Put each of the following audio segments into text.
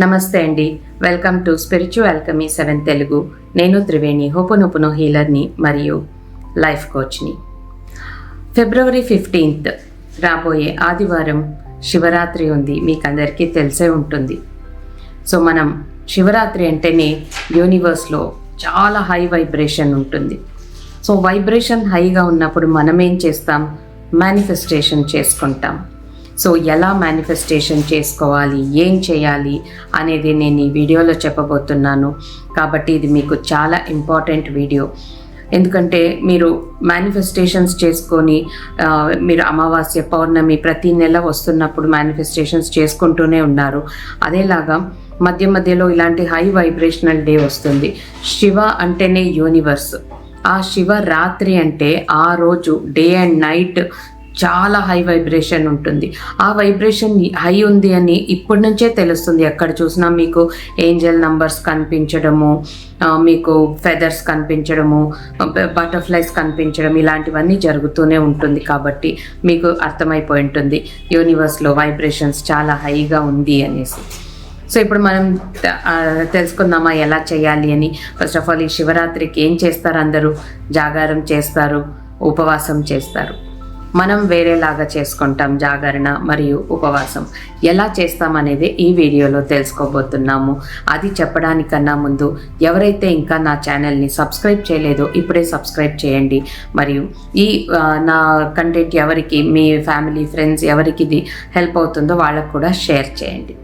నమస్తే అండి. Welcome to spiritual కమీ సెవెన్ తెలుగు నేను త్రివేణి హోపునొపునో హీలర్ని మరియు లైఫ్ కోచ్ని. ఫిబ్రవరి ఫిఫ్టీన్త్ రాబోయే ఆదివారం శివరాత్రి ఉంది మీకు అందరికీ తెలిసే ఉంటుంది. సో మనం శివరాత్రి అంటేనే యూనివర్స్లో చాలా హై వైబ్రేషన్ ఉంటుంది. సో వైబ్రేషన్ హైగా ఉన్నప్పుడు మనం ఏం చేస్తాం? మేనిఫెస్టేషన్ చేసుకుంటాం. సో ఎలా మేనిఫెస్టేషన్ చేసుకోవాలి ఏం చేయాలి అనేది నేను ఈ వీడియోలో చెప్పబోతున్నాను. కాబట్టి ఇది మీకు చాలా ఇంపార్టెంట్ వీడియో ఎందుకంటే మీరు మేనిఫెస్టేషన్స్ చేసుకొని మీరు అమావాస్య పౌర్ణమి ప్రతి నెల వస్తున్నప్పుడు మేనిఫెస్టేషన్స్ చేసుకుంటూనే ఉన్నారు. అదేలాగా మధ్య మధ్యలో ఇలాంటి హై వైబ్రేషనల్ డే వస్తుంది. శివ అంటేనే యూనివర్స్ ఆ శివ రాత్రి అంటే ఆ రోజు డే అండ్ నైట్ చాలా హై వైబ్రేషన్ ఉంటుంది. ఆ వైబ్రేషన్ హై ఉంది అని ఇప్పటి నుంచే తెలుస్తుంది. ఎక్కడ చూసినా మీకు ఏంజల్ నంబర్స్ కనిపించడము మీకు ఫెదర్స్ కనిపించడము బటర్ఫ్లైస్ కనిపించడం ఇలాంటివన్నీ జరుగుతూనే ఉంటుంది కాబట్టి మీకు అర్థమైపోయి ఉంటుంది. యూనివర్స్లో వైబ్రేషన్స్ చాలా హైగా ఉంది అనేసి. సో ఇప్పుడు మనం తెలుసుకుందామా ఎలా చేయాలి అని. ఫస్ట్ ఆఫ్ ఆల్ ఈ శివరాత్రికి ఏం చేస్తారు అందరూ? జాగారం చేస్తారు ఉపవాసం చేస్తారు. మనం వేరేలాగా చేసుకుంటాం జాగరణ మరియు ఉపవాసం. ఎలా చేస్తామనేది ఈ వీడియోలో తెలుసుకోబోతున్నాము. అది చెప్పడానికన్నా ముందు ఎవరైతే ఇంకా నా ఛానల్ని సబ్స్క్రైబ్ చేయలేదో ఇప్పుడే సబ్స్క్రైబ్ చేయండి. మరియు ఈ నా కంటెంట్ ఎవరికి మీ ఫ్యామిలీ ఫ్రెండ్స్ ఎవరికి ఇది హెల్ప్ అవుతుందో వాళ్ళకు కూడా షేర్ చేయండి.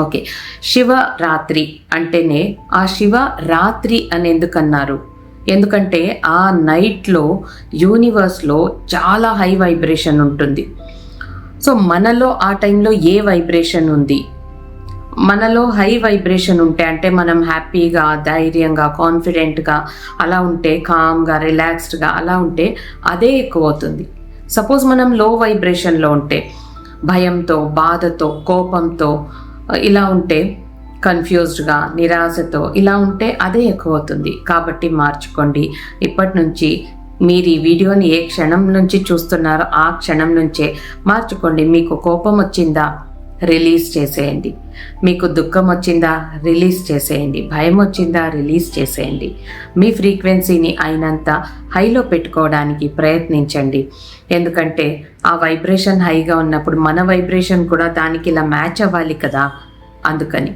ఓకే. శివరాత్రి అంటేనే ఆ శివ రాత్రి అని ఎందుకన్నారు? ఎందుకంటే ఆ నైట్లో యూనివర్స్లో చాలా హై వైబ్రేషన్ ఉంటుంది. సో మనలో ఆ టైంలో ఏ వైబ్రేషన్ ఉంది? మనలో హై వైబ్రేషన్ ఉంటే అంటే మనం హ్యాపీగా ధైర్యంగా కాన్ఫిడెంట్గా అలా ఉంటే కామ్గా రిలాక్స్డ్గా అలా ఉంటే అదే ఎక్కువ అవుతుంది సపోజ్ మనం లో వైబ్రేషన్లో ఉంటే భయంతో బాధతో కోపంతో ఇలా ఉంటే కన్ఫ్యూజ్డ్గా నిరాశతో ఇలా ఉంటే అదే ఎక్కువ అవుతుంది కాబట్టి మార్చుకోండి. ఇప్పటి నుంచి మీరు ఈ వీడియోని ఏ క్షణం నుంచి చూస్తున్నారో ఆ క్షణం నుంచే మార్చుకోండి. మీకు కోపం వచ్చిందా? రిలీజ్ చేసేయండి. మీకు దుఃఖం వచ్చిందా? రిలీజ్ చేసేయండి. భయం వచ్చిందా? రిలీజ్ చేసేయండి. మీ ఫ్రీక్వెన్సీని అయినంత హైలో పెట్టుకోవడానికి ప్రయత్నించండి. ఎందుకంటే ఆ వైబ్రేషన్ హైగా ఉన్నప్పుడు మన వైబ్రేషన్ కూడా దానికి ఇలా మ్యాచ్ అవ్వాలి కదా. అందుకని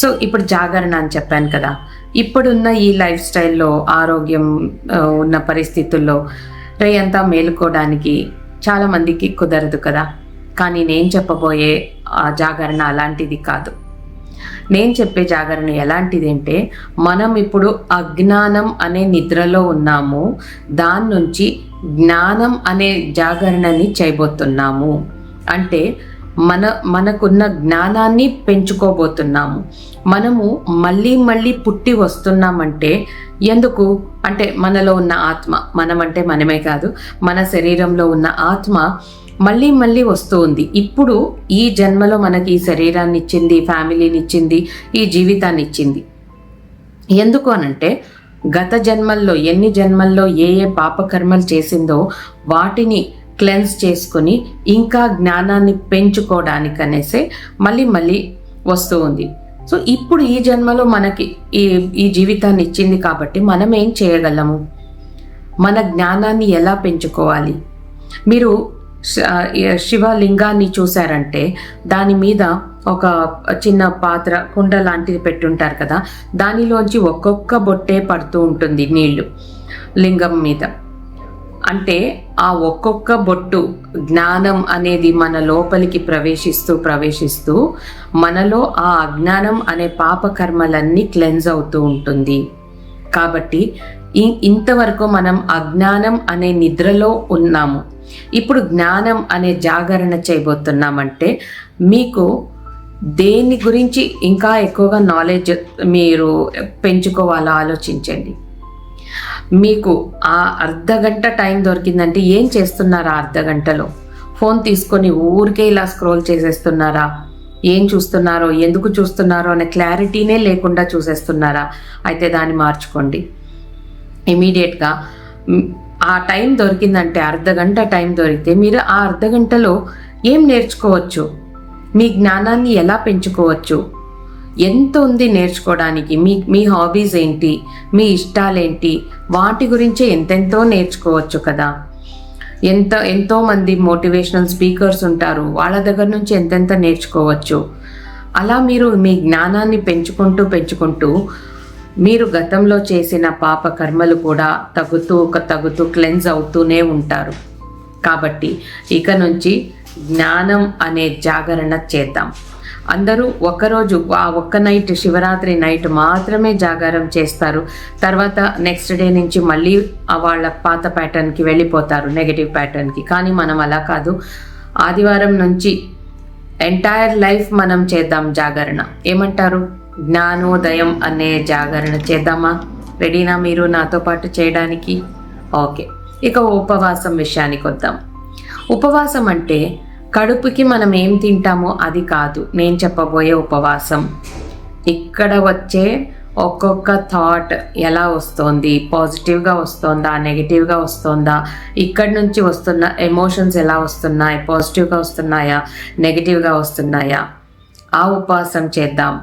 సో ఇప్పుడు జాగరణ అని చెప్పాను కదా. ఇప్పుడున్న ఈ లైఫ్ స్టైల్లో ఆరోగ్యం ఉన్న పరిస్థితుల్లో రే అంతా మేలుకోవడానికి చాలామందికి కుదరదు కదా. కానీ నేను చెప్పబోయే ఆ జాగరణ అలాంటిది కాదు. నేను చెప్పే జాగరణ ఎలాంటిది అంటే మనం ఇప్పుడు అజ్ఞానం అనే నిద్రలో ఉన్నాము దాని నుంచి జ్ఞానం అనే జాగరణని చేయబోతున్నాము. అంటే మన మనకున్న జ్ఞానాన్ని పెంచుకోబోతున్నాము. మనము మళ్ళీ మళ్ళీ పుట్టి వస్తున్నామంటే ఎందుకు? అంటే మనలో ఉన్న ఆత్మ మనమంటే మనమే కాదు మన శరీరంలో ఉన్న ఆత్మ మళ్ళీ మళ్ళీ వస్తూ ఉంది. ఇప్పుడు ఈ జన్మలో మనకి ఈ శరీరాన్ని ఇచ్చింది ఫ్యామిలీని ఇచ్చింది ఈ జీవితాన్ని ఇచ్చింది ఎందుకు అనంటే గత జన్మల్లో ఎన్ని జన్మల్లో ఏ ఏ పాపకర్మలు చేసిందో వాటిని క్లెన్స్ చేసుకుని ఇంకా జ్ఞానాన్ని పెంచుకోవడానికి అనేసి మళ్ళీ మళ్ళీ వస్తూ ఉంది. సో ఇప్పుడు ఈ జన్మలో మనకి ఈ ఈ జీవితాన్ని ఇచ్చింది కాబట్టి మనం ఏం చేయగలము? మన జ్ఞానాన్ని ఎలా పెంచుకోవాలి? మీరు శివలింగాన్ని చూసారంటే దాని మీద ఒక చిన్న పాత్ర కుండ లాంటిది పెట్టుంటారు కదా దానిలోంచి ఒక్కొక్క బొట్టే పడుతూ ఉంటుంది నీళ్ళు లింగం మీద. అంటే ఆ ఒక్కొక్క బొట్టు జ్ఞానం అనేది మన లోపలికి ప్రవేశిస్తూ ప్రవేశిస్తూ మనలో ఆ అజ్ఞానం అనే పాపకర్మలన్నీ క్లెన్స్ అవుతూ ఉంటుంది. కాబట్టి ఇంతవరకు మనం అజ్ఞానం అనే నిద్రలో ఉన్నాము. ఇప్పుడు జ్ఞానం అనే జాగరణ చేయబోతున్నామంటే మీకు దేని గురించి ఇంకా ఎక్కువగా నాలెడ్జ్ మీరు పెంచుకోవాలో ఆలోచించండి. మీకు ఆ అర్ధగంట టైం దొరికిందంటే ఏం చేస్తున్నారా ఆ ఫోన్ తీసుకొని ఊరికే ఇలా స్క్రోల్ చేసేస్తున్నారా? ఏం చూస్తున్నారో ఎందుకు చూస్తున్నారో అనే క్లారిటీనే లేకుండా చూసేస్తున్నారా? అయితే దాన్ని మార్చుకోండి. ఇమీడియట్గా ఆ టైం దొరికిందంటే అర్ధగంట టైం దొరికితే మీరు ఆ అర్ధగంటలో ఏం నేర్చుకోవచ్చు? మీ జ్ఞానాన్ని ఎలా పెంచుకోవచ్చు? ఎంత ఉంది నేర్చుకోవడానికి? మీ మీ హాబీస్ ఏంటి? మీ ఇష్టాలేంటి? వాటి గురించి ఎంతెంతో నేర్చుకోవచ్చు కదా. ఎంత ఎంతోమంది మోటివేషనల్ స్పీకర్స్ ఉంటారు. వాళ్ళ దగ్గర నుంచి ఎంతెంత నేర్చుకోవచ్చు? అలా మీరు మీ జ్ఞానాన్ని పెంచుకుంటూ పెంచుకుంటూ మీరు గతంలో చేసిన పాప కర్మలు కూడా తగ్గుతూ ఒక తగ్గుతూ క్లెన్స్ అవుతూనే ఉంటారు. కాబట్టి ఇక నుంచి జ్ఞానం అనే జాగరణ చేద్దాం. అందరూ ఒక్కరోజు ఆ ఒక్క నైట్ శివరాత్రి నైట్ మాత్రమే జాగారం చేస్తారు. తర్వాత నెక్స్ట్ డే నుంచి మళ్ళీ వాళ్ళ పాత ప్యాటర్న్కి వెళ్ళిపోతారు నెగటివ్ ప్యాటర్న్కి కానీ మనం అలా కాదు. ఆదివారం నుంచి ఎంటైర్ లైఫ్ మనం చేద్దాం జాగరణ. ఏమంటారు? జ్ఞానోదయం అనే జాగరణ చేద్దామా? రెడీనా మీరు నాతో పాటు చేయడానికి? ఓకే. ఇక ఉపవాసం విషయానికి వద్దాం. ఉపవాసం అంటే కడుపుకి మనం ఏం తింటామో అది కాదు. నేను చెప్పబోయే ఉపవాసం. ఇక్కడ వచ్చే ఒక్కొక్క థాట్ ఎలా వస్తుంది? పాజిటివ్గా వస్తుందా? నెగిటివ్గా వస్తుందా? ఇక్కడి నుంచి వస్తున్న ఎమోషన్స్ ఎలా వస్తున్నాయి? పాజిటివ్గా వస్తున్నాయా? నెగిటివ్గా వస్తున్నాయా? ఆ ఉపవాసం చేద్దాం.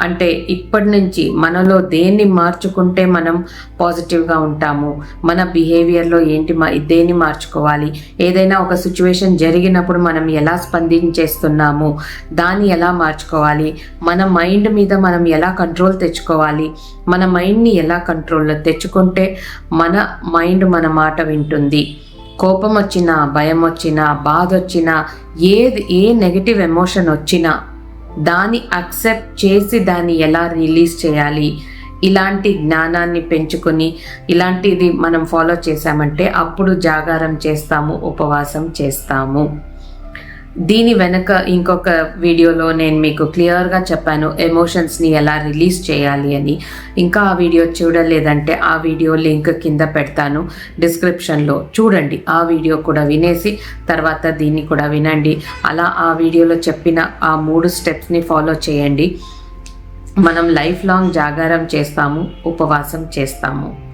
అంటే ఇప్పటి నుంచి మనలో దేన్ని మార్చుకుంటే మనం పాజిటివ్గా ఉంటాము? మన బిహేవియర్లో ఏంటి మా దేన్ని మార్చుకోవాలి? ఏదైనా ఒక సిచ్యువేషన్ జరిగినప్పుడు మనం ఎలా స్పందించేస్తున్నాము? దాన్ని ఎలా మార్చుకోవాలి? మన మైండ్ మీద మనం ఎలా కంట్రోల్ తెచ్చుకోవాలి? మన మైండ్ని ఎలా కంట్రోల్లో తెచ్చుకుంటే మన మైండ్ మన మాట వింటుంది? కోపం వచ్చినా భయం వచ్చినా బాధ వచ్చినా ఏది ఏ నెగిటివ్ ఎమోషన్ వచ్చినా దాన్ని అక్సెప్ట్ చేసి దాన్ని ఎలా రిలీజ్ చేయాలి? ఇలాంటి జ్ఞానాన్ని పెంచుకొని ఇలాంటిది మనం ఫాలో చేసామంటే అప్పుడు జాగారం చేస్తాము ఉపవాసం చేస్తాము. దీని వెనక ఇంకొక వీడియోలో నేను మీకు క్లియర్గా చెప్పాను ఎమోషన్స్ని ఎలా రిలీజ్ చేయాలి అని. ఇంకా ఆ వీడియో చూడలేదంటే ఆ వీడియో లింక్ కింద పెడతాను డిస్క్రిప్షన్లో. చూడండి ఆ వీడియో కూడా వినేసి తర్వాత దీన్ని కూడా వినండి. అలా ఆ వీడియోలో చెప్పిన ఆ మూడు స్టెప్స్ని ఫాలో చేయండి. మనం లైఫ్ లాంగ్ జాగారం చేస్తాము ఉపవాసం చేస్తాము.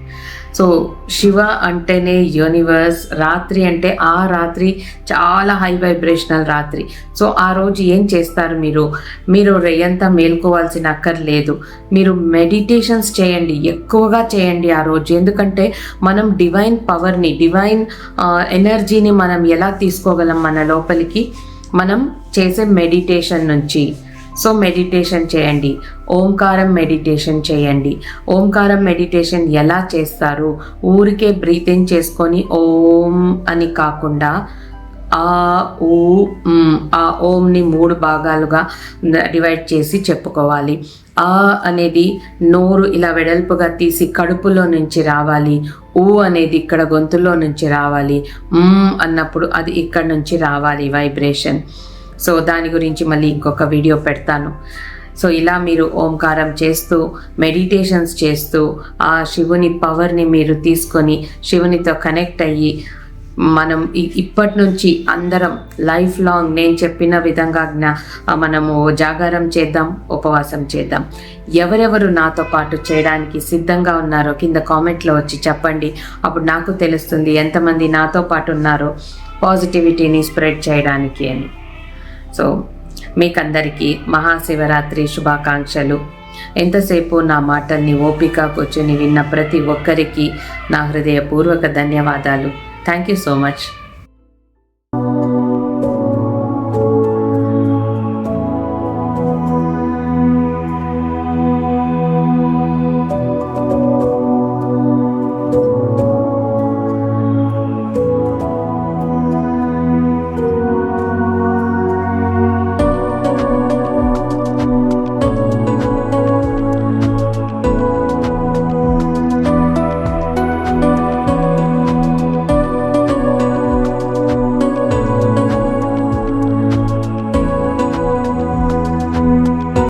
సో శివ అంటేనే యూనివర్స్ రాత్రి అంటే ఆ రాత్రి చాలా హై వైబ్రేషనల్ రాత్రి. సో ఆ రోజు ఏం చేస్తారు మీరు? మీరు రెయ్యంతా మేల్కోవాల్సిన అక్కర్లేదు. మీరు మెడిటేషన్స్ చేయండి ఎక్కువగా చేయండి ఆ రోజు. ఎందుకంటే మనం డివైన్ పవర్ని డివైన్ ఎనర్జీని మనం ఎలా తీసుకోగలం మన లోపలికి? మనం చేసే మెడిటేషన్ నుంచి. సో మెడిటేషన్ చేయండి. ఓంకారం మెడిటేషన్ చేయండి. ఓంకారం మెడిటేషన్ ఎలా చేస్తారు? ఊరికే బ్రీతింగ్ చేసుకొని ఓం అని కాకుండా ఆ ఊ ఆ ఓంని మూడు భాగాలుగా డివైడ్ చేసి చెప్పుకోవాలి. ఆ అనేది నోరు ఇలా వెడల్పుగా తీసి కడుపులో నుంచి రావాలి. ఊ అనేది ఇక్కడ గొంతులో నుంచి రావాలి. అన్నప్పుడు అది ఇక్కడ నుంచి రావాలి వైబ్రేషన్ సో దాని గురించి మళ్ళీ ఇంకొక వీడియో పెడతాను. సో ఇలా మీరు ఓంకారం చేస్తూ మెడిటేషన్స్ చేస్తూ ఆ శివుని పవర్ని మీరు తీసుకొని శివునితో కనెక్ట్ అయ్యి మనం ఇప్పటి నుంచి అందరం లైఫ్ లాంగ్ నేను చెప్పిన విధంగా జ్ఞా మనము జాగారం చేద్దాం ఉపవాసం చేద్దాం. ఎవరెవరు నాతో పాటు చేయడానికి సిద్ధంగా ఉన్నారో కింద కామెంట్లో వచ్చి చెప్పండి. అప్పుడు నాకు తెలుస్తుంది ఎంతమంది నాతో పాటు ఉన్నారో పాజిటివిటీని స్ప్రెడ్ చేయడానికి అని. సో మీకందరికీ మహాశివరాత్రి శుభాకాంక్షలు. ఎంతసేపు నా మాటల్ని ఓపిక కూర్చొని విన్న ప్రతి ఒక్కరికి నా హృదయపూర్వక ధన్యవాదాలు. Thank you so much.